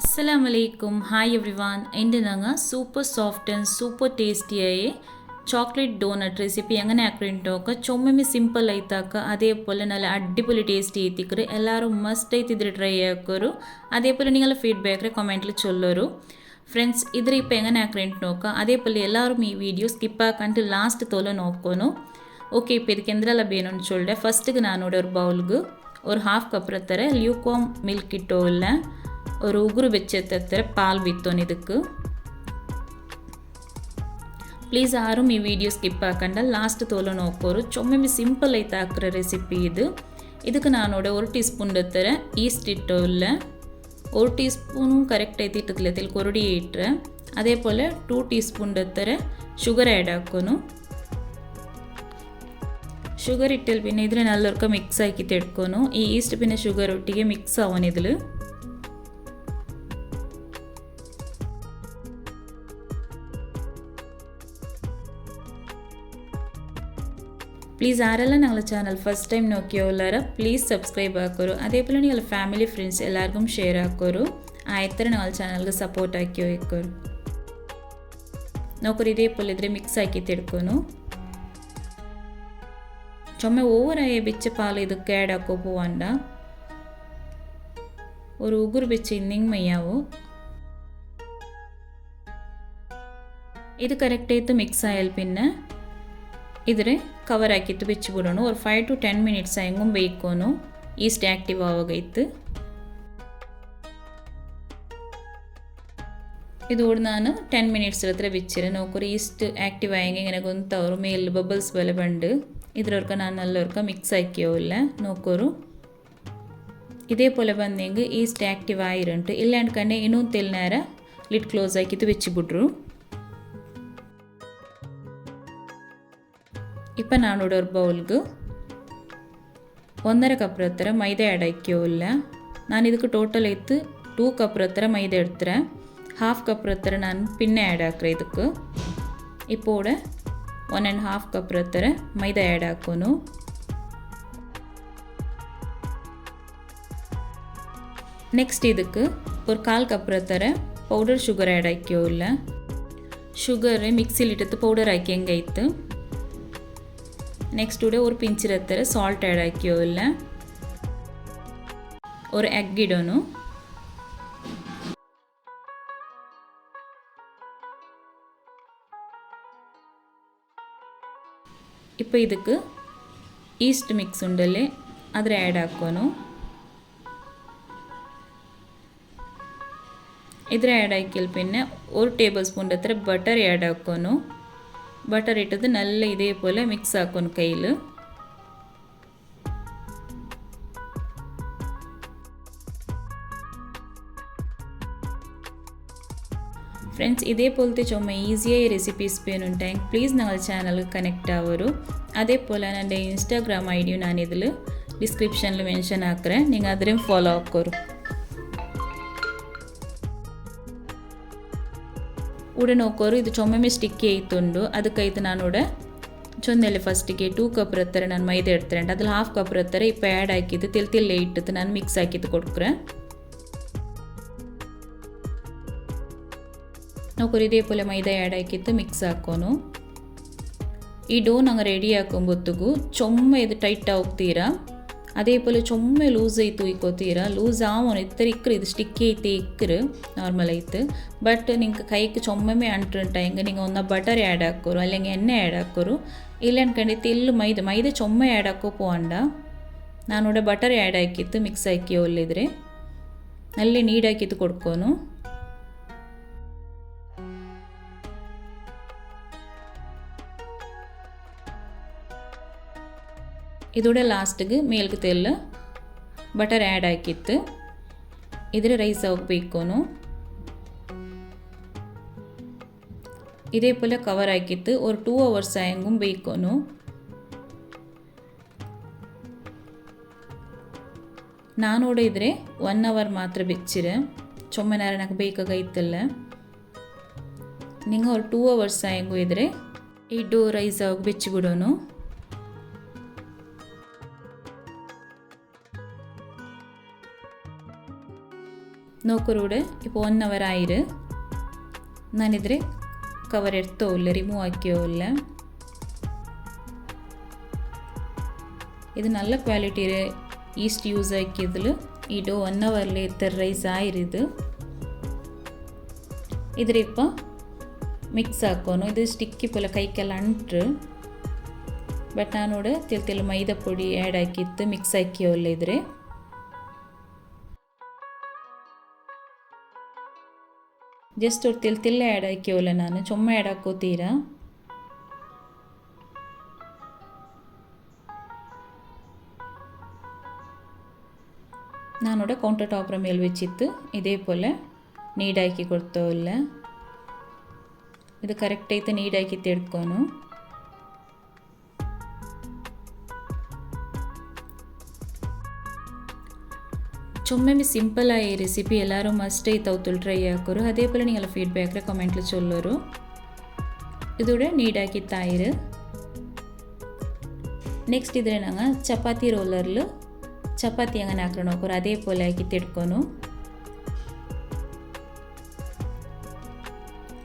அஸ்லாம் வலைக்கும் hi everyone இன்று நாங்கள் super soft and super tasty అయ్యే చాక్లెట్ డోనట్ రెసిపీ ఎంగనే ಹಾಕ್ರಿಂಟೋಕ ಚೊಮ್ಮೆ ಸಿಂಪಲ್ ಐತಾಕ ಅದೇ ಪೋಲೆ ನಲ್ಲ ಅಡ್ಡಿಪೊಲಿ ಟೇಸ್ಟಿ ಐತಿಕ್ರೆ ಎಲ್ಲರೂ ಮಸ್ಟ್ ಐತಿದ್ರೆ ಟ್ರೈ ಹಾಕೋರು ಅದೇ ಪೋಲೆ ನೀವೆಲ್ಲ ಫೀಡ್ಬ್ಯಾಕ್ ರೇ ಕಾಮೆಂಟ್ಲಿ ಚೊಲ್ಲೋರು ಫ್ರೆಂಡ್ಸ್ ಇದ್ರೆ ಇಪ್ಪ ಎಂಗನೆ ಹಾಕ್ರಿಂಟ್ ನೋಕ ಅದೇ ಪೋಲೆ ಎಲ್ಲರೂ ಈ ವೀಡಿಯೋ ಸ್ಕಿಪ್ ಹಾಕಂಟು ಲಾಸ್ಟ್ ತೋಲೆ ನೋಕೋನು ಓಕೆ ಇಪ್ಪ ಇದಕ್ಕೆ ಎಂದ್ರೆಲ್ಲ ಬೇನೋನು ಚೊಲ್ಲೆ ಫಸ್ಟಿಗೆ ನಾನು ನೋಡೋರು ಬೌಲ್ಗೆ ஒரு ஹாஃப் கப் தர லியூக்வாம் மில்க் கிட்டோ இல்லை ഒരു ಉಗುರು ಬೆಚ್ಚೆತ್ತರೆ ಪಾಲ್ ಬಿತ್ತೋನಿದಕ್ಕೆ ಪ್ಲೀಸ್ ಯಾರು ಈ ವಿಡಿಯೋ ಸ್ಕಿಪ್ ಹಾಕಂಡ ಲಾಸ್ಟ್ ತೋಲ ನೋಕ್ಕೋರು ಚೊಮ್ಮೆ ಸಿಂಪಲ್ ಐತೆ ಹಾಕಿರೋ ರೆಸಿಪಿ ಇದು இதுக்கு நானோட ஒரு டீஸ்பூன் எடுத்துற ஈஸ்ட் இட்டோ இல்லை ஒரு டீஸ்பூனும் கரெக்டாக திட்டத்தில் தில் கொருடி இட்டுற அதே போல் டூ டீஸ்பூன் எடுத்துற சுகர் ஆட் ஆக்கணும் ಶುಗರ್ ಇಟ್ಟಿಲ್ ಪಿನ್ನೆ ಇದ್ರೆ ನಲ್ಲೊರ್ಕ ಮಿಕ್ಸ್ ಹಾಕಿ ತೆಡ್ಕೊನು ಈ ಈಸ್ಟ್ ಪಿನ್ನೆ ಶುಗರ್ ಒಟ್ಟಿಗೆ ಮಿಕ್ಸ್ ಆವನ್ ಇದ್ಲು ಪ್ಲೀಸ್ ಯಾರೆಲ್ಲ ನಮ್ಮ ಚಾನಲ್ ಫಸ್ಟ್ ಟೈಮ್ ನೋಕ್ಕಿಯೋಲ್ಲರ ಪ್ಲೀಸ್ ಸಬ್ಸ್ಕ್ರೈಬ್ ಹಾಕೋರು ಅದೇಪೋಲೆ ನೀವು ಫ್ಯಾಮಿಲಿ ಫ್ರೆಂಡ್ಸ್ ಎಲ್ಲರಿಗೂ ಶೇರ್ ಹಾಕೋರು ಆ ಥರ ನಾವು ಚಾನಲ್ಗೆ ಸಪೋರ್ಟ್ ಹಾಕಿಯೋ ಇಕ್ಕೋರು ನೋಕೋರು ಇದೇ ಪೋಲ್ ಇದ್ರೆ ಮಿಕ್ಸ್ ಹಾಕಿ ತಿಳ್ಕೊನು ചുമ ഓവറായ ബിച്ച് പാൽ ഇത് കേടാക്കോ പോവാണ്ട ഒരു ഉഗുർ ബിച്ച് ഇന്നിങ് മയ്യാവോ ഇത് കറക്റ്റ് ചെയ്ത് മിക്സ് ആയാൽ പിന്നെ ഇതിൽ ಕವರಾಕಿತ್ತು ಬೆಚ್ಚಿ ಬಿಡೋಣ ஒரு ಫೈವ್ ಟು ಟೆನ್ ಮಿನಿಟ್ಸ್ ಹೆಂಗೂ ಬೇಯ್ಕೋನು ಈಸ್ಟ್ ಆ್ಯಕ್ಟಿವ್ ಆವಾಗೈತು ഇതോട് ഞാൻ ടെൻ മിനിറ്റ്സ് അത്ര വെച്ചിരുന്നു നോക്കൊരു ഈസ്റ്റ് ആക്റ്റീവ് ആയെങ്കിൽ ഇങ്ങനെ കൊന്തവറും മേലിൽ ബബിൾസ് പോലെ പണ്ട് ഇതിലൊരുക്ക ഞാൻ നല്ലൊരുക്ക മിക്സ് ആക്കിയോല്ല നോക്കൊരു ഇതേപോലെ വന്നെങ്കിൽ ഈസ്റ്റ് ആക്റ്റീവ് ആയിട്ടുണ്ട് ഇല്ലാണ്ട് കണ്ടേ ഇനും തെല്ലിനേരം ലിഡ് ക്ലോസ് ആക്കിയിട്ട് വെച്ച് இப்போ நானோட ஒரு பவுலுக்கு ஒன்றரை கப் ரத்திர மைதா அடைக்கோ இல்லை நான் இதுக்கு டோட்டல் எடுத்து டூ கப் ரத்திர மைதா எடுத்துகிறேன் ஹாஃப் கப் ரத்திர நான் பின்ன ஆட் ஆக்குறேன் இதுக்கு இப்போட ஒன் அண்ட் ஹாஃப் கப் ரத்திர மைதா ஆட் ஆக்கணும் நெக்ஸ்ட் இதுக்கு ஒரு கால் கப் ரத்திர பவுடர் சுகர் ஆட் ஆக்கியோ இல்லை சுகரை மிக்சியில் எடுத்து பவுடர் ஆக்கி ನೆಕ್ಸ್ಟ್ ಒಂದು ಪಿಂಚಿರತ್ತರ ಸಾಲ್ಟ್ ಆ್ಯಡ್ ಹಾಕಿಯೋ ಇಲ್ಲ ஒரு எக் இடணும் இப்போ இதுக்கு ஈஸ்ட் மிக்ஸ் உண்டல்லே அதில் ஆட் ஆக்கணும் ಇದರ ಆ್ಯಡ್ ಹಾಕಿಲ್ ಪಿನ್ನೆ ಒಂದು ಟೇಬಲ್ ಸ್ಪೂನ್ ಹತ್ರ ಬಟರ್ ಆ್ಯಡ್ ಹಾಕೋನು ಬಟರ್ ಇಟ್ಟದು ನಲ್ಲ ಇದೇ ಪೋಲೆ ಮಿಕ್ಸ್ ಹಾಕೊಂಡು ಕೈಲು ఫ్రెండ్స్ ఇదే పోలితే చొమ్మ ఈజీ అయ్యే రెసిపీస్ పేరు ఉంటాయి ప్లీజ్ నా ఛానల్కి కనెక్ట్ అవ్వరు அதே போல் நான் இன்ஸ்டாகிராம் ஐடியும் நான் இதில் டிஸ்கிரிப்ஷனில் மென்ஷன் ஆக்குறேன் நீங்கள் அதிலையும் ஃபாலோ ஆக்கோரும் ಕೂಡ ನೋಕೋರು ಇದು ಚೊಮ್ಮೊಮ್ಮೆ ಸ್ಟಿಕ್ಕಿ ಐತುಂಡು ನಾನು ನಾನೂಡೆ ಚೊಂದೆಲೆ ಫಸ್ಟಿಗೆ ಟೂ ಕಪ್ ಇರ್ತಾರೆ ನಾನು ಮೈದೆ ಇಡ್ತಾರೆ ಅದ್ರಲ್ಲಿ ಹಾಫ್ ಕಪ್ ಇರ್ತಾರೆ ಇಪ್ಪ ಆ್ಯಡ್ ಹಾಕಿದ್ದು ತಿಳಿ ತಿಳಿ ಇಟ್ಟಿದ್ದು ನಾನು ಮಿಕ್ಸ್ ಹಾಕಿದ್ದು ಕೊಡ್ಕ್ರೆ ನಾವು ಇದೇ ಪೋಲೆ ಮೈದಾ ಆ್ಯಡ್ ಹಾಕಿತ್ತು ಮಿಕ್ಸ್ ಹಾಕೋನು ಈ ಡೋ ನಂಗೆ ರೆಡಿ ಹಾಕೊಂಬತ್ತಿಗೂ ಚೊಮ್ಮೆ ಇದು ಟೈಟ್ ಹೋಗ್ತೀರಾ അതേപോലെ ചുമ്മ ಲೂಸೈತು ಈ ಕೊತ್ತೀರ ಲೂಸ್ ಆವನು ಇತ್ತರ ಇಕ್ಕರು ಇದು ಸ್ಟಿಕ್ ಐತೆ ಇಕ್ಕರು ನಾರ್ಮಲ್ ಐತೆ ಬಟ್ ನಿಂಗೆ ಕೈಗೆ ಚೊಮ್ಮೆ ಅಂಟುಂಟ ಹೆಂಗೆ ನಿಂಗೆ ಒಂದು ಬಟರ್ ಆ್ಯಡ್ ಹಾಕೋರು ಅಲ್ಲಿಂಗೆ ಎಣ್ಣೆ ಆ್ಯಡ್ ಹಾಕೋರು ಇಲ್ಲ ಅನ್ಕಂಡಿತ್ತು ಇಲ್ಲಿ ಮೈದೆ ಮೈದೆ ಚೊಮ್ಮೆ ಆ್ಯಡ್ ಹಾಕೋ ಪೋಂಡ ನಾನು ಬಟರ್ ಆ್ಯಡ್ ಹಾಕಿತ್ತು ಮಿಕ್ಸ್ ಹಾಕಿ ಒಲ್ಲಿದ್ರೆ ಅಲ್ಲಿ ನೀಡ್ ಹಾಕಿತ್ತು ಕೊಡ್ಕೋನು ಇದೂಡ ಲಾಸ್ಟಿಗೆ ಮೇಲ್ಗೆ ತೆಲ್ಲ ಬಟರ್ ಆ್ಯಡ್ ಹಾಕಿತ್ತು ಇದರ ರೈಸ್ ಆಗಬೇಕು இதே போல் கவர் ஆக்கிட்டு ஒரு டூ ஹவர்ஸ் ஆயங்கும் வைக்கணும் ನಾನೋಡ ಇದ್ರೆ ಒನ್ ಅವರ್ ಮಾತ್ರ ಬೆಚ್ಚಿರೆ ಚೊಮ್ಮೆ ನಾರನಕ್ಕೆ ಬೇಕಾಗೈತಲ್ಲ ನಿಂಗೆ ಅವ್ರು ಟೂ ಅವರ್ಸ್ ಆಯಂಗೂ ಇದ್ರೆ ಈ ಡೋ ರೈಸ್ ಆಗಿ ಬೆಚ್ಚಿಬಿಡೋನು നോക്കറൂടെ ഇപ്പോൾ വൺ അവർ ആയിരു ഞാനിതിരെ കവർ എടുത്തോ ഇല്ല റിമൂവ് ആക്കിയോ ഇല്ല இது நல்ல குவாலிட்டி ஈஸ்ட் யூஸ் ஆக்கியதில் இடோ ஒன் ஹவர்லேயே தெர்ரைஸ் ஆயிருது ಇದ್ರ ಇಪ್ಪ ಮಿಕ್ಸ್ ಹಾಕೋನು ಇದು ಸ್ಟಿಕ್ಕಿ ಪೋಲ ಕೈಕೆಲ್ಲ ಅಂಟ್ರು ಬಟ್ ನಾನು ತಿಲ್ ತಿಲ್ ಮೈದಾ ಪುಡಿ ಆ್ಯಡ್ ಹಾಕಿತ್ತು ಮಿಕ್ಸ್ ಹಾಕಿ ಒಳ್ಳೆ ಇದ್ರೆ ಜಸ್ಟ್ ಅವ್ರು ತಿಲ್ ತಿಲ್ಲ ಆ್ಯಡ್ ಹಾಕಿವಲ್ಲ ನಾನು ಚೊಮ್ಮ ಆ್ಯಡ್ ಹಾಕೋತೀರ நானோட கவுண்டர் டாப்ரை மேல் வச்சித்து இதே போல் நீடாக்கி கொடுத்தோல்ல இது கரெக்டைத்து நீடாக்கி எடுக்கணும் ಚೊಮ್ಮೆ ಭೀ ಸಿಂಪಲ್ ಆ ರೆಸಿಪಿ ಎಲ್ಲರೂ ಮಸ್ಟೈದು ತಗೊತು ಟ್ರೈ ಹಾಕೋರು ಅದೇ ಪೋಲೆ ನೀವು ಫೀಡ್ಬ್ಯಾಕ್ ಫೀಡ್ಬ್ಯಾಕೆ ಕಮೆಂಟ್ ಚಲೋರು ಇದಟ್ ಹಾಕಿ ತಾಯಿರು ನೆಕ್ಸ್ಟ್ ಇದ್ರೆ ನಾನು ಚಪಾತಿ ರೋಲರ್ಲು ಚಪಾತಿ ಹೇಗೆ ನಾ ಹಾಕೊಂಡು ಹಾಕೋರು ಅದೇ ಪೋಲೇ ಹಾಕಿ ತೆಟ್ಕೋನು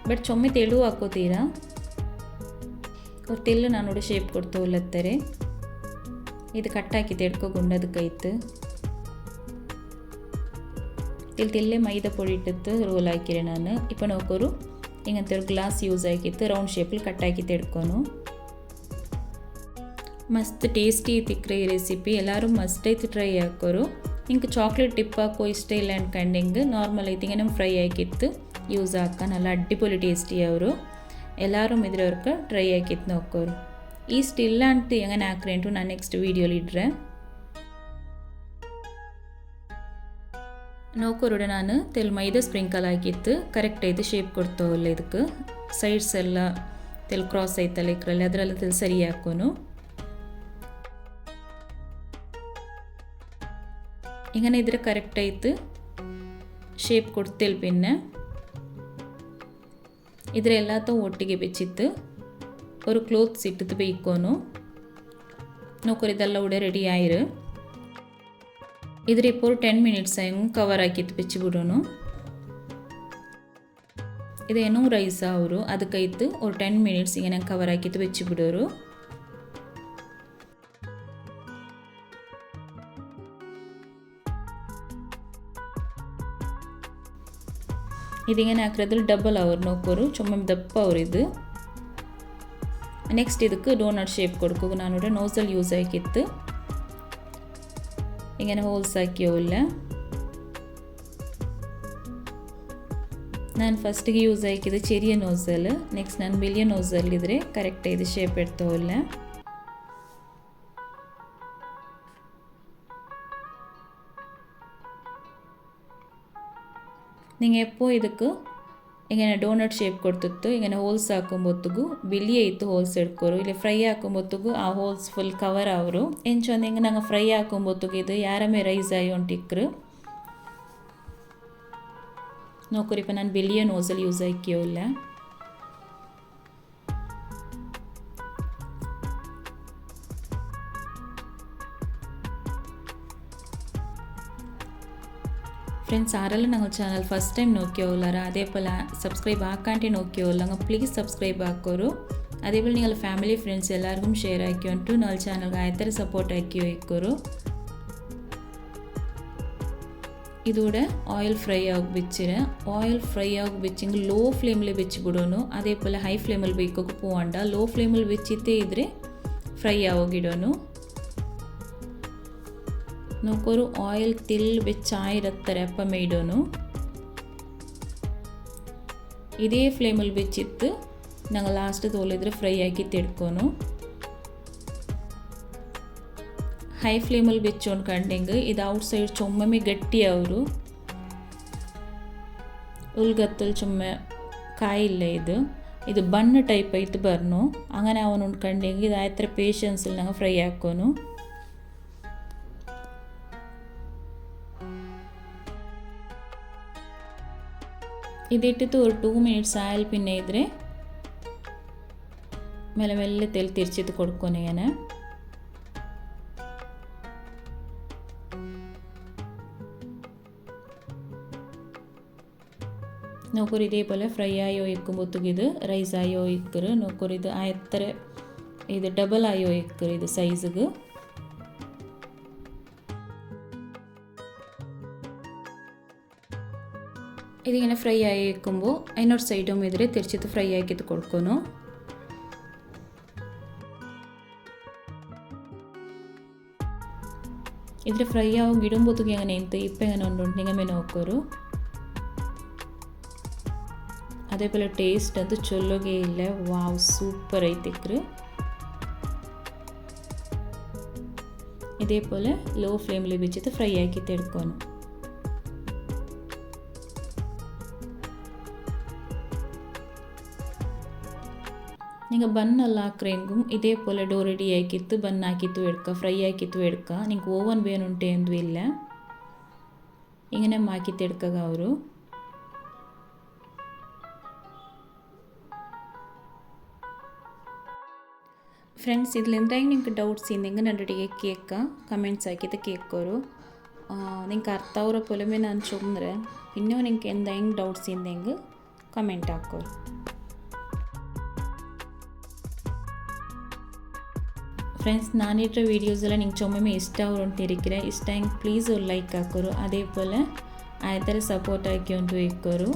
ಬಟ್ ಚೊಮ್ಮೆ ತೆಳು ಹಾಕೋತೀರಾ ಅವ್ರು ತೆಲು ನಾನು ಶೇಪ್ ಕೊಡ್ತಾ ಉಲ್ಲತ್ತರೆ ಇದು ಕಟ್ ಹಾಕಿ ತೆಡ್ಕೋ ಗುಂಡದ ಕೈತು ಇಲ್ಲಿ ತೆಲ್ಲೆ ಮೈದಾ ಪೊಡಿ ಇಟ್ಟಿತ್ತು ರೋಲ್ ಹಾಕಿರೆ ನಾನು ಇಪ್ಪ ನೋಕೋರು ಹಿಂಗಂತೇಳಿ ಗ್ಲಾಸ್ ಯೂಸ್ ಆಗಿತ್ತು ರೌಂಡ್ ಶೇಪಲ್ಲಿ ಕಟ್ ಹಾಕಿ ತೆಡ್ಕೊನು ಮಸ್ತ್ ಟೇಸ್ಟಿ ಇತ್ತಿಕ್ರೆ ಈ ರೆಸಿಪಿ ಎಲ್ಲರೂ ಮಸ್ಟ್ ಐತಿ ಟ್ರೈ ಹಾಕೋರು ಹಿಂಗೆ ಚಾಕ್ಲೇಟ್ ಟಿಪ್ ಹಾಕೋ ಇಷ್ಟ ಇಲ್ಲ ಅಂದ್ಕಂಡು ಹಿಂಗೆ ನಾರ್ಮಲ್ ಐತಿ ಹಿಂಗೆ ನಮ್ಮ ಫ್ರೈ ಹಾಕಿತ್ತು ಯೂಸ್ ಹಾಕೋನಲ್ಲ ಅಡ್ಡಿಪೊಲಿ ಟೇಸ್ಟಿ ಅವರು ಎಲ್ಲರೂ ಇದ್ರವ್ರಕ್ಕೆ ಟ್ರೈ ಹಾಕಿತ್ತು ನೋಕ್ಕೋರು ಈ ಸ್ಟಿಲ್ಲ ಅಂತ ಹೆಂಗೆ ಹಾಕ್ರೆ ಅಂಟು ನಾನು ನೆಕ್ಸ್ಟ್ ವೀಡಿಯೋಲಿ ಇಡ್ರೆ ನೋಕೋರೊಡೆ ನಾನು ತೆಲ್ ಮೈದಾ ಸ್ಪ್ರಿಂಕಲ್ ಹಾಕಿತ್ತು ಕರೆಕ್ಟ್ ಐತೆ ಶೇಪ್ ಕೊಡ್ತು ಅಲ್ಲ ಇದಕ್ಕೆ ಸೈಡ್ಸ್ ಎಲ್ಲ ತೆಲ್ ಕ್ರಾಸ್ ಐತಲ್ಲ ಇಕ್ರಲ್ಲಿ ಅದರೆಲ್ಲ ತೆಲ್ ಸರಿ ಹಾಕೋನು ಇಂಗನೆ ಇದ್ರೆ ಕರೆಕ್ಟ್ ಐತೆ ಶೇಪ್ ಕೊಡ್ತಿಲ್ ಪಿನ್ನೆ ಇದ್ರೆ ಎಲ್ಲಾತು ಒಟ್ಟಿಗೆ ಬೆಚ್ಚಿತ್ತು ஒரு க்ளோத் சிட்டுத்து போய்க்கோணும் நோக்கர் இதெல்லாம் விட ரெடி ஆயிரு ಇದು ಇಪ್ಪರು ಟೆನ್ ಮಿನಿಟ್ಸ್ ಹೆಂಗೆ ಕವರ್ ಹಾಕಿತ್ತು ಬಿಚ್ಚಿಬಿಡೋನು ಇದೇನು ರೈಸ ಅವರು ಅದಕ್ಕೈತು ஒரு ಟೆನ್ ಮಿನಿಟ್ಸ್ ಇങ്ങനെ ಕವರ್ ಹಾಕಿತ್ತು ಬಿಚ್ಚಿಬಿಡೋರು ഇതിങ്ങനെ ആക്കുന്നത് ഡബിൾ അവർ നോക്കൊരു ചുമ്മാ ദപ്പ അവർ ഇത് ನೆಕ್ಸ್ಟ್ ಇದಕ್ಕೆ ಡೋನಟ್ ಶೇಪ್ ಕೊಡ್ಕೋಗು ನಾನೂರ ನೋಸಲ್ ಯೂಸ್ ಆಗಿತ್ತು ഇങ്ങനെ ഹോൾസ് ആക്കിയോല്ല ഞാൻ ഫസ്റ്റ് യൂസ് ആക്കിയത് ചെറിയ നോസൽ നെക്സ്റ്റ് ഞാൻ വലിയ നോസലിതിരെ കറക്റ്റ് ചെയ്ത് ഷേപ്പ് എടുത്തോല്ല നിങ്ങൾ എപ്പോൾ ഇതൊക്കെ ಈಗೇನ ಡೋನಟ್ ಶೇಪ್ ಕೊಡ್ತಿತ್ತು ಹೇಗೆ ಹೋಲ್ಸ್ ಹಾಕೊಂಬೊತ್ತುಗು ಬಿಲಿಯೇ ಇತ್ತು ಹೋಲ್ಸ್ ಹಿಡ್ಕೋರು ಇಲ್ಲಿ ಫ್ರೈ ಹಾಕೊಂಬೊತ್ತುಗು ಆ ಹೋಲ್ಸ್ ಫುಲ್ ಕವರ್ ಅವರು ಎಂಚೊಂದು ಹಿಂಗೆ ನಂಗೆ ಫ್ರೈ ಹಾಕೊಂಬೊತ್ತುಗು ಇದು ಯಾರಮ್ಮೆ ರೈಸ್ ಆಗಿ ಹೊಂಟಿಕ್ರು ನೋಕೋರಿಪ್ಪ ನಾನು ಬಿಲಿಯ ನೋಸಲ್ಲಿ ಯೂಸ್ ಇಲ್ಲ ಫ್ರೆಂಡ್ಸ್ ಯಾರೆಲ್ಲ ನಂಗೆ ಚಾನಲ್ ಫಸ್ಟ್ ಟೈಮ್ ನೋಕ್ಕೋಲ್ಲರ அதேபோல் சப்ஸ்கிரைப் ஆக்காண்டி நோக்கியோல்லாங்க ப்ளீஸ் சப்ஸ்ಕ್ರೈಬ್ ಹಾಕೋರು അതേപോലെ നിങ്ങൾ ഫാമിലി ഫ്രണ്ട്സ് എല്ലാവർക്കും ഷെയർ ആക്കിയോട്ടു നമ്മൾ ചാനൽ ആയത്തര സപ്പോർട്ട് ആക്കിയോ ഇക്കോರು ഇതൂടെ ഓയിൽ ഫ്രೈ ആಗಿ വെച്ചിന് ഓയിൽ ഫ്രೈ ആಗಿ വെച്ചെങ്കിൽ ലೋ ಫ್ಲೇಮಲ್ വെച്ച് ಬಿಡೋನು അതേപോലെ ഹൈ ഫ്ಲೇಮಲ್ ಬೇಯ್ಕೋಕೆ പോವಂಡ ಲೋ ಫ್ಲೇಮಲ್ വെച്ചിತ್ತೇ ಇದ್ರೆ ಫ್ರೈ ಆಗೋಗಿಡೋನು നോക്കൊരു ഓയിൽ തിൽ വെച്ചായിരത്തര അപ്പം ഇടണു ಇದೇ ಫ್ಲೇಮಲ್ಲಿ ಬಿಚ್ಚಿತ್ತು ನಂಗೆ ಲಾಸ್ಟ್ ತೋಲಿದ್ರೆ ಫ್ರೈ ಆಗಿ ತಿಡ್ಕೊನು ಹೈ ಫ್ಲೇಮಲ್ಲಿ ಬಿಚ್ಚೋನ್ ಕಂಡಿಂಗ್ ಇದು ಔಟ್ ಸೈಡ್ ಚೊಮ್ಮೆ ಗಟ್ಟಿ ಅವರು ಉಲ್ಗತ್ತಲ್ ಚೊಮ್ಮೆ ಕಾಯಿಲ್ಲ ಇದು ಇದು ಬಣ್ಣ ಟೈಪ್ ಐತೆ ಬರ್ನು ಅಂಗನ ಅವನು ಉಂಡ್ಕಂಡಿಂಗ್ ಇದು ಆಯ್ತರ ಪೇಷನ್ಸಲ್ಲಿ ನಂಗೆ ಫ್ರೈ ಹಾಕೋನು ಇದು ಇಟ್ಟಿತ್ತು ಮಿನಿಟ್ಸ್ ಆಯಾಲ್ ಪೆ ಮೇಲೆ ಮೆಲ್ಲ ತೇಲಿ ತಿರ್ಚಿತ್ತು ಕೊಡ್ಕೊಂಡೆ ನೋಕರಿ ಫ್ರೈ ಆಯೋ ಇದು ರೈಸ್ ಆಯೋ ಇರ್ ಎತ್ತರೆ ಇದು ಡಬಲ್ ಆಯೋ ಇದು ಸೈಸಿಗೆ ഇതിങ്ങനെ ഫ്രൈ ആയിരിക്കുമ്പോൾ അതിനൊരു സൈഡും എതിരെ തിരിച്ചിട്ട് ഫ്രൈ ആക്കിയിട്ട് കൊടുക്കുന്നു ഇതിൽ ಫ್ರೈ ಆಗೋ ಗಿಡುಂಬೋದಕ್ಕೆ ಹೆಂಗನೆ ಇಂತ ಇಪ್ಪ ಹೆಂಗನೆ ಉಂಡು ನಿಂಗಮೇನು ಹೋಗೋರು അതേപോലെ ടേസ്റ്റ് അത് ചൊല്ലുകയേ ഇല്ല വാവ് സൂപ്പർ ആയിത്തിക്കറ് ഇതേപോലെ ലോ ഫ്ലെയിമിൽ വെച്ചിട്ട് ഫ്രൈ ആക്കി തെടുക്കണം ಈಗ ಬನ್ನೆಲ್ಲ ಹಾಕ್ರೆಂಗು ಇದೇ ಪೋಲೆ ಡೋ ರೆಡಿ ಆಯ್ಕಿತ್ತು ಬನ್ ಹಾಕಿತ್ತು ಎಡ್ಕ ಫ್ರೈ ಆಯ್ಕಿತ್ತು ಎಡ್ಕ ನಿಂಗೆ ಓವನ್ ಬೇನುಂಟೆ ಎಂದು ಇಲ್ಲ ഇങ്ങനെ മാക്കി തെടുക്കുക ഒരു ಫ್ರೆಂಡ್ಸ್ ಇದರಿಂದ ನಿಮ್ಗೆ ಡೌಟ್ಸ್ ಇನ್ನಿಂಗೆ ನನ್ನೊಟ್ಟಿಗೆ ಕೇಕ್ ಕಮೆಂಟ್ಸ್ ಹಾಕಿದ್ದೆ ಕೇಕೋರು ನಿಂಗೆ ಅರ್ಥ ಅವರ ಪೊಲೆಮೆ ನಾನು ಚೊಂದ್ರೆ ಇನ್ನೂ ನಿಂಗೆ ಎಂದ ಹೆಂಗೆ ಡೌಟ್ಸ್ ಇನ್ನಿಂಗೆ ಕಮೆಂಟ್ ಹಾಕೋರು ಫ್ರೆಂಡ್ಸ್ ನಾನಿಟ್ಟರೆ ವೀಡಿಯೋಸ್ ಎಲ್ಲ ನಿಂಗೆ ಚೊಮ್ಮೊಮ್ಮೆ ಇಷ್ಟ ಅವರು ಅಂತ ಇರಿಕಿರೆ ಇಷ್ಟ ಹೆಂಗೆ ಪ್ಲೀಸ್ ಅವ್ರು ಲೈಕ್ ಹಾಕೋರು ಅದೇ ಪೋಲ್ ಆಯ್ತಾರೆ ಸಪೋರ್ಟ್ ಹಾಕಿ ಒಂದು ಇಕ್ಕೋರು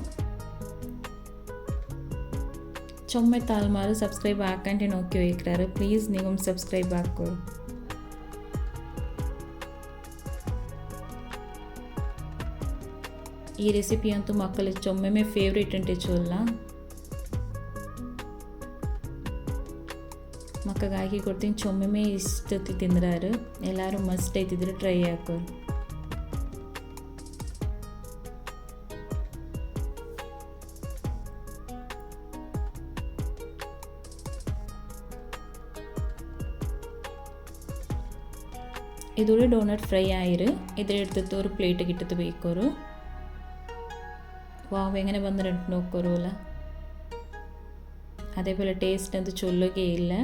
ಚೊಮ್ಮೆ ತಾಲ್ಮಾರು ಸಬ್ಸ್ಕ್ರೈಬ್ ಹಾಕಂಟೆ ನೋಕಿ ಇಕ್ರಾರು ಪ್ಲೀಸ್ ನೀವೊಮ್ಮೆ ಸಬ್ಸ್ಕ್ರೈಬ್ ಹಾಕೋರು ಈ ರೆಸಿಪಿ ಅಂತೂ ಮಕ್ಕಳು ಚೊಮ್ಮೊಮ್ಮೆ ಫೇವ್ರೇಟ್ ಅಂಟೆ ಚೋಲ್ಲ ಮಕ್ಕಗೆ ಹಾಕಿ ಕೊಡ್ತೀನಿ ಚೊಮ್ಮೆ ಇಷ್ಟೊತ್ತಿ ತಿಂದ್ರಾರು ಎಲ್ಲರೂ ಮಸ್ತ್ ಐತಿದ್ರು ಟ್ರೈ ಹಾಕೋರು ഇതൊരു ഡോണറ്റ് ഫ്രൈ ആയിര് ഇതിലെടുത്തിട്ട് ഒരു പ്ലേറ്റ് കിട്ടത്ത് വെക്കോരു വാവ് എങ്ങനെ വന്നിട്ട് നോക്കോറൂല അതേപോലെ ടേസ്റ്റ് അത് ചൊല്ലുകയില്ല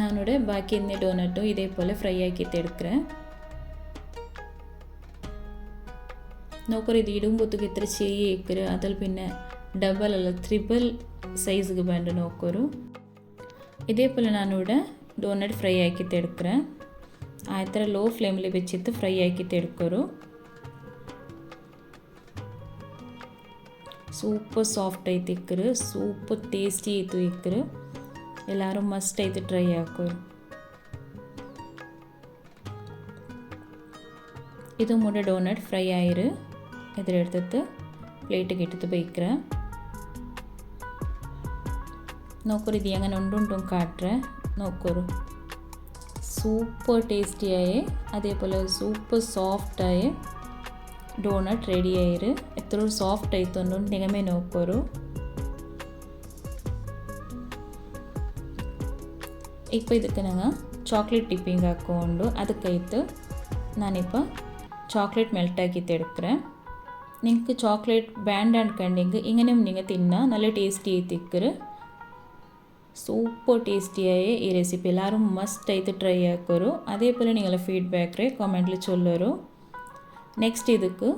ನಾನೋಡೆ ಬಾಕಿ ಇನ್ನೇ ಡೋನಟ್ಟು ಇದೇ ಪೋಲೆ ಫ್ರೈ ಆಕಿತ್ತು ಎಡ್ಕರೆ നോക്കറി ഇത് ഇടുമ്പോഴത്തേക്ക് ഇത്ര ചെയ്യേക്കര് അതിൽ പിന്നെ ഡബിൾ അല്ല ത്രിബിൾ സൈസ് വേണ്ട നോക്കൊരു ഇതേപോലെ ഞാനിവിടെ ഡോണറ്റ് ഫ്രൈ ആക്കിയിട്ട് എടുക്കറേ ആ ഇത്ര ലോ ഫ്ലെയിമിൽ വെച്ചിട്ട് ഫ്രൈ ആക്കിയിട്ട് എടുക്കൊരു സൂപ്പർ സോഫ്റ്റ് ആയിട്ട് ഇക്കറ് സൂപ്പർ ടേസ്റ്റി ആയിട്ട് ഇക്കറ് ಎಲ್ಲರೂ ಮಸ್ತ್ ಐತಿ ಟ್ರೈ ಹಾಕೋರಿ ಇದು ಮೂಡೆ ಡೋನಟ್ ಫ್ರೈ ಆಯಿರು ಎದುರಿಡ್ತತ್ತು ಪ್ಲೇಟಿಗೆ ಇಟ್ಟದ್ದು ಬೇಕ್ರ ನೋಕೋರು ಇದು ಹೆಂಗೆ ಉಂಡು ಕಾಟ್ರೆ ನೋಕೋರು സൂപ്പർ ടേസ്റ്റിയായ അതേപോലെ സൂപ്പർ സോഫ്റ്റായ ഡോണട്ട് റെഡിയായിരു എത്ര സോഫ്റ്റ് ആയിത്തോണ്ട് നിങ്ങമേ നോക്കോരു ಈಗ ಇದಕ್ಕೆ ನಾನು ಚಾಕ್ಲೇಟ್ ಡಿಪ್ಪಿಂಗ್ ಹಾಕ್ಕೊಂಡು ಅದಕ್ಕೈತು ನಾನಿಪ್ಪ ಚಾಕ್ಲೇಟ್ ಮೆಲ್ಟಾಕಿತ್ತು എടുക്കറേ നിങ്ങൾക്ക് ചോക്ലേറ്റ് ബാൻഡ് ആൻഡ് കണ്ടെങ്കിൽ ഇങ്ങനെയും നിങ്ങൾ തിന്നാ നല്ല ടേസ്റ്റി ആയി തിക്കറ് സൂപ്പർ ടേസ്റ്റിയായ ഈ റെസിപ്പി എല്ലാവരും മസ്റ്റ് ആയിട്ട് ട്രൈ ആക്കരു അതേപോലെ നിങ്ങളെ ഫീഡ്ബാക്ക് കമൻറ്റിൽ ചൊല്ലരു നെക്സ്റ്റ് ഇതൊക്കെ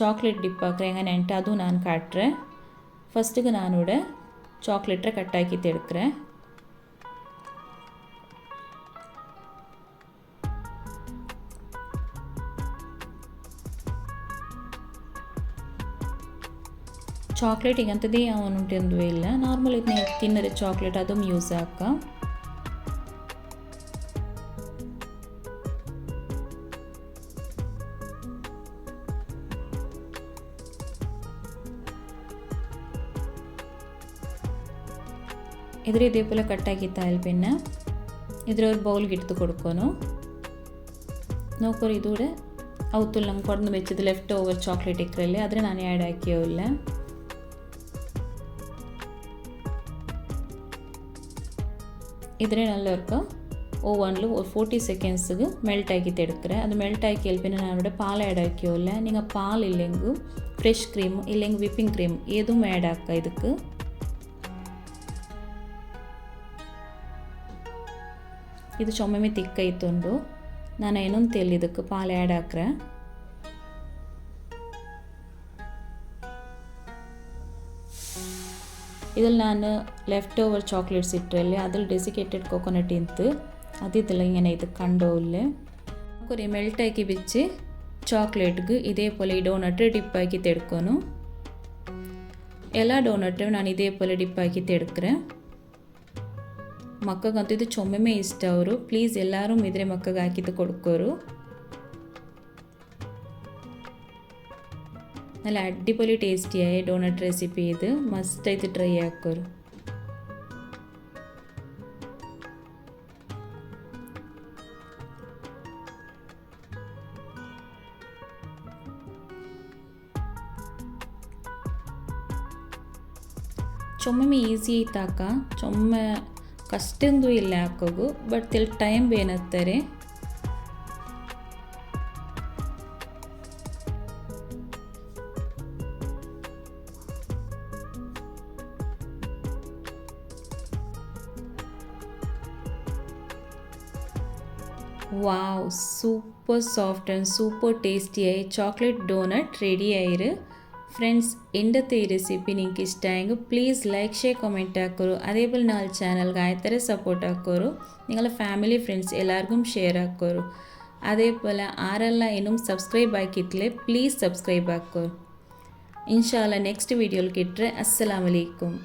ചോക്ലേറ്റ് ഡിപ്പാക്കറ എങ്ങനെ ഉണ്ടോ അതും ഞാൻ കാട്ടുറേ ഫസ്റ്റിക്ക് ഞാനിവിടെ ചോക്ലേറ്ററെ കട്ടാക്കിയിട്ട് എടുക്കറേ ചോക്ലേറ്റ് ഇങ്ങനത്തെ ಯಾವ ಉಂಟೆಂದು ಇಲ್ಲ ನಾರ್ಮಲ್ ಇದನ್ನ ತಿನ್ನರೆ ಚಾಕ್ಲೇಟ್ ಅದು ಯೂಸ್ ഇതിൽ ഇതേപോലെ കട്ടാക്കി താൽ പിന്നെ ഇതിലൊരു ബൗൾ എടുത്ത് കൊടുക്കണു നോക്കൂ ഇതൂടെ ഔത്തുള്ള നമുക്ക് കൊടുന്ന് വെച്ചത് ലെഫ്റ്റ് ഓവർ ചോക്ലേറ്റ് ഇക്കറല്ലേ അതിന് ഞാൻ ഇല്ല ಇದರೇನಲ್ಲಿರ್ಕ ಓವನ್ಲು ಫೋರ್ಟಿ ಸೆಕೆಂಡ್ಸ್ಗೆ ಮೆಲ್ಟ್ ಆಗಿತ್ತು ಎಡ್ಕರೆ ಅದು ಮೆಲ್ಟ್ ಆಗಿ ಎಲ್ಪಿನ ನಾನು ಪಾಲ್ ಆ್ಯಡ್ ಆಕಿಯೋಲ್ಲ நீங்கள் பால் இல்லைங்கு ஃப்ரெஷ் க்ரீம் இல்லைங்க விப்பிங் க்ரீம் எதுவும் ஆட் ஆக்க இதுக்கு ಇದು ಚೊಮ್ಮೆ ತಿಕ್ಕೈತುಂಡು ನಾನು ಏನೊಂದು ತೆಲ್ ಇದಕ್ಕೆ ಪಾಲು ಆ್ಯಡ್ ಹಾಕ್ರೆ ഇതിൽ ഞാൻ ലെഫ്റ്റ് ഓവർ ചോക്ലേറ്റ്സ് ഇട്ടല്ലേ അതിൽ ഡെസിക്കേറ്റഡ് കോക്കോനട്ട് ഇത്ത് അതിൽ ഇങ്ങനെ ഇത് കണ്ടോല്ലേ നമുക്കൊരു മെൽട്ടാക്കി വെച്ച് ചോക്ലേറ്റ്ക്ക് ഇതേപോലെ ഈ ഡോണട്ട് ഡിപ്പാക്കി തെടുക്കணும் எல்லா டோனட்டும் நான் இதே போல் டிப்பாக்கிட்டு எடுக்கிறேன் ಮಕ್ಕಗಂತೂ ಇದು ಚೊಮ್ಮೆಮೆ ಇಷ್ಟ ಅವರು ಪ್ಲೀಸ್ ಎಲ್ಲರೂ ಇದ್ರೆ ಮಕ್ಕಗೆ ಹಾಕಿದ್ದು ಕೊಡ್ಕೋರು നല്ല അടിപൊളി ടേസ്റ്റിയായ ഡോണട്ട് റെസിപ്പി ഇത് ആയിട്ട് ട്രൈ ആക്കൊരു ಚೊಮ್ಮೆ ഈസി ಐತಾಕ ಚೊಮ್ಮೆ ಕಷ್ಟಂದು ಇಲ್ಲ ബട്ട് ಬಟ್ ಇಲ್ಲಿ time super soft and super tasty అయ్యే చాక్లెట్ డోనట్ రెడీ అయ్యారు ಫ್ರೆಂಡ್ಸ್ ಎಂಡತ್ತೆ ಈ ರೆಸಿಪಿ ನಿಂಗೆ ಇಷ್ಟ ಆಯ್ತು ಪ್ಲೀಸ್ ಲೈಕ್ ಶೇ ಕಮೆಂಟ್ ಹಾಕೋರು ಅದೇಬಲ್ ನಾಲ್ ಚಾನಲ್ಗೆ ಆಯ್ತಾರೆ ಸಪೋರ್ಟ್ ಹಾಕೋರು ನಿಂಗಳ ಫ್ಯಾಮಿಲಿ ಫ್ರೆಂಡ್ಸ್ ಎಲ್ಲರಿಗೂ ಶೇರ್ ಹಾಕೋರು அதேபோல் ஆரெல்லாம் இன்னும் சப்ஸ்கிரைப் ஆக்கிட்டில் ப்ளீஸ் சப்ஸ்கிரைப் ஆக்கோ இன்ஷால்லா நெக்ஸ்ட் வீடியோவில் கிட்டுறேன் அஸ்லாம் வலைக்கும்